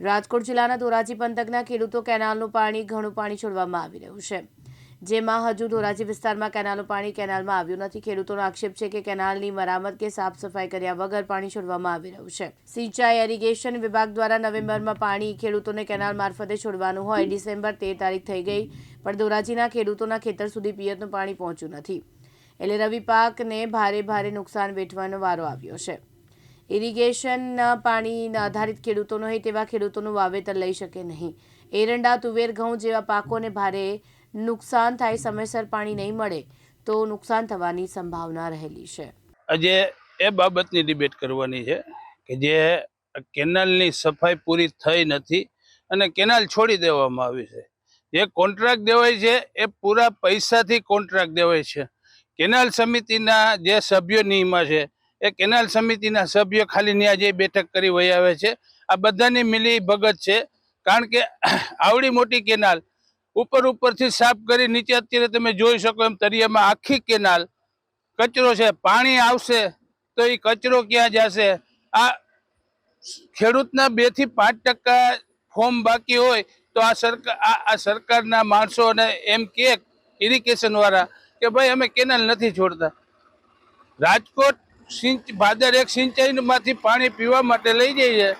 રાજકોટ જિલ્લાના ધોરાજી પંથકના ખેડૂતો કેનાલનું પાણી, ઘણું પાણી છોડવામાં આવી રહ્યું છે. જેમાં હજુ ધોરાજી વિસ્તારમાં કેનાલનું પાણી કેનાલમાં આવ્યું નથી. ખેડૂતોનો આક્ષેપ છે કે કેનાલની મરામત કે સાફ સફાઈ કર્યા વગર પાણી છોડવામાં આવી રહ્યું છે. સિંચાઈ એરિગેશન વિભાગ દ્વારા નવેમ્બરમાં પાણી ખેડૂતોને કેનાલ મારફતે છોડવાનું હોય. ડિસેમ્બર તેર તારીખ થઈ ગઈ, પણ ધોરાજીના ખેડૂતોના ખેતર સુધી પિયતનું પાણી પહોંચ્યું નથી. એટલે રવિ પાકને ભારે ભારે નુકસાન વેઠવાનો વારો આવ્યો છે. ઇરિગેશનના પાણીના આધારિત ખેડૂતો હોય તેવા ખેડૂતોનું વાવેતર લઈ શકે નહીં. એરંડા, તુવેર, ઘઉં જેવા પાકોને ભારે નુકસાન થાય, સમયસર પાણી નહીં મળે, તો નુકસાન થવાની સંભાવના રહેલી છે. આજે એ બાબતની ડિબેટ કરવાની છે કે જે કેનાલની સફાઈ પૂરી થઈ નથી અને કેનાલ છોડી દેવામાં આવી છે. જે કોન્ટ્રાક્ટ દેવાય છે એ પૂરા પૈસાથી કોન્ટ્રાક્ટ દેવાય છે. કેનાલ સમિતિના જે સભ્યો નિયમા છે એ કેનાલ સમિતિના સભ્યો ખાલી ત્યાં જે બેઠક કરી વહી આવે છે. આ બધાની મિલી ભગત છે. કારણ કે આવડી મોટી કેનાલ ઉપર ઉપરથી સાફ કરી નીચે અત્યારે તમે જોઈ શકો એમ તરિયામાં આખી કેનાલ કચરો છે. પાણી આવશે તો એ કચરો ક્યાં જશે? આ ખેડૂતના બેથી પાંચ ટકા ફોર્મ બાકી હોય તો આ સરકાર આ સરકારના માણસોને એમ કે ઇરિગેશન વાળા કે ભાઈ અમે કેનાલ નથી છોડતા. રાજકોટ સિંચ, ભાદર એક સિંચાઈમાંથી પાણી પીવા માટે લઈ જઈએ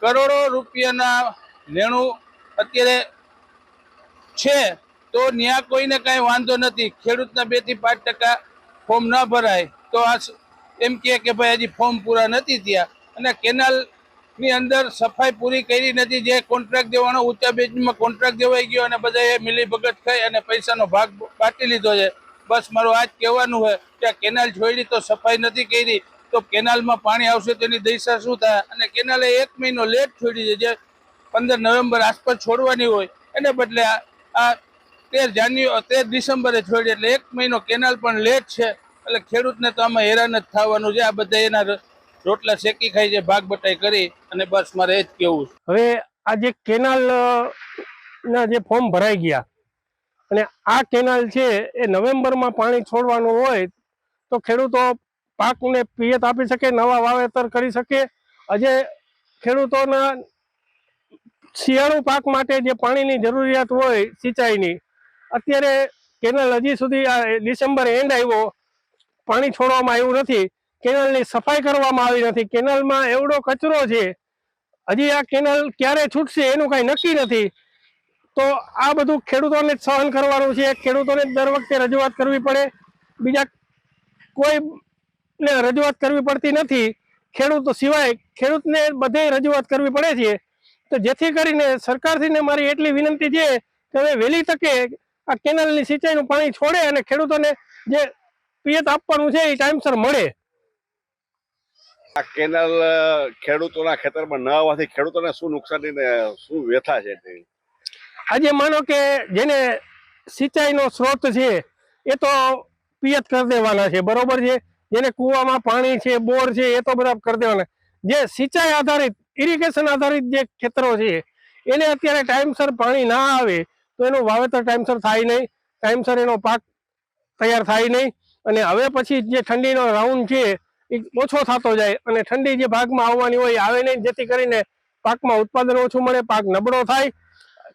કરોડો રૂપિયાના લેણું અત્યારે છે, તો ત્યાં કોઈને કાંઈ વાંધો નથી. ખેડૂતના બેથી પાંચ ટકા ફોર્મ ન ભરાય. તો આ એમ કહે કે ભાઈ હજી ફોર્મ પૂરા નથી થયા. અને કેનાલની અંદર સફાઈ પૂરી કરી નથી, જે કોન્ટ્રાક્ટ દેવાનો ઊંચા બેચમાં કોન્ટ્રાક્ટ દેવાઈ ગયો અને બધાએ મિલી ભગત ખાઈ અને પૈસાનો ભાગ બાટી લીધો છે. બસ મારું આજ કહેવાનું હોય કે આ કેનાલ છોડી તો સફાઈ નથી કરી, તો કેનાલમાં પાણી આવશે તેની દિશા શું થાય? અને કેનાલે એક મહિનો લેટ છોડી છે, જે પંદર નવેમ્બર આસપાસ છોડવાની હોય, એને બદલે આ તેર જાન્યુ, તેર ડિસેમ્બરે છોડી, એટલે એક મહિનો કેનાલ પણ લેટ છે, એટલે ખેડૂતને તો આમાં હેરાન જ થવાનું છે, આ બધા એના રોટલા શેકી ખાઈ છે, ભાગ બટાઈ કરી, અને બસ મારે એ જ કેવું હવે આ જે કેનાલ ના જે ફોર્મ ભરાઈ ગયા અને આ કેનાલ છે એ નવેમ્બરમાં પાણી છોડવાનું હોય તો ખેડૂતો પાકને પિયત આપી શકે, નવા વાવેતર કરી શકે. આજે ખેડૂતોના શિયાળુ પાક માટે જે પાણીની જરૂરિયાત હોય સિંચાઈની, અત્યારે કેનાલ હજી સુધી આ ડિસેમ્બર એન્ડ આવ્યો. પાણી છોડવામાં આવ્યું નથી. કેનાલની સફાઈ કરવામાં આવી નથી. કેનાલમાં એવડો કચરો છે. હજી આ કેનાલ ક્યારે છૂટશે એનું કાંઈ નક્કી નથી. તો આ બધું ખેડૂતોને જ સહન કરવાનું છે. ખેડૂતોને દર વખતે રજૂઆત કરવી પડે. બીજા કોઈ ને રજૂઆત કરવી પડતી નથી. ખેડૂતો સિવાય ખેડૂતને બધે રજૂઆત કરવી પડે છે. તો જેથી કરીને સરકારશ્રીને મારી એટલી વિનંતી છે કે હવે વહેલી તકે આ કેનાલની સિંચાઈનું પાણી છોડે અને ખેડૂતોને જે પિયત આપવાનું છે એ ટાઈમસર મળે. આ કેનાલ ખેડૂતોના ખેતરમાં ન આવવાથી ખેડૂતોને શું નુકસાની ને શું વ્યથા છે આજે માનો કે જેને સિંચાઈનો સ્ત્રોત છે, એ તો પિયત કરી દેવાના છે, બરોબર છે? જેને કૂવામાં પાણી છે, બોર છે, એ તો બધા કરી દેવાના. જે સિંચાઈ આધારિત ઇરિગેશન આધારિત જે ખેતરો છે, એને અત્યારે ટાઈમસર પાણી ના આવે, તો એનું વાવેતર ટાઈમસર થાય નહીં, ટાઈમસર એનો પાક તૈયાર થાય નહીં, અને હવે પછી જે ઠંડીનો રાઉન્ડ છે, એ ઓછો થતો જાય, અને ઠંડી જે ભાગમાં આવવાની હોય આવે નહીં, જેથી કરીને પાકમાં ઉત્પાદન ઓછું મળે, પાક નબળો થાય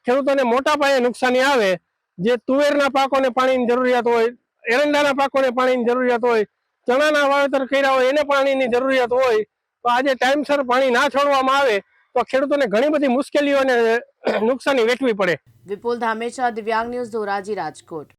ખેડૂતોને મોટા પાયે નુકસાની આવે, જે તુવેરના પાકોને પાણીની જરૂરિયાત હોય, એરંડાના પાકોને પાણીની જરૂરિયાત હોય, ચણાના વાવેતર કર્યા હોય, એને પાણીની જરૂરિયાત હોય, તો આજે ટાઈમસર પાણી ના છોડવામાં આવે, તો ખેડૂતોને ઘણી બધી મુશ્કેલીઓ અને નુકસાની વેઠવી પડે. વિપુલ ધામેચા, દિવ્યાંગ ન્યૂઝ ધોરાજી રાજકોટ.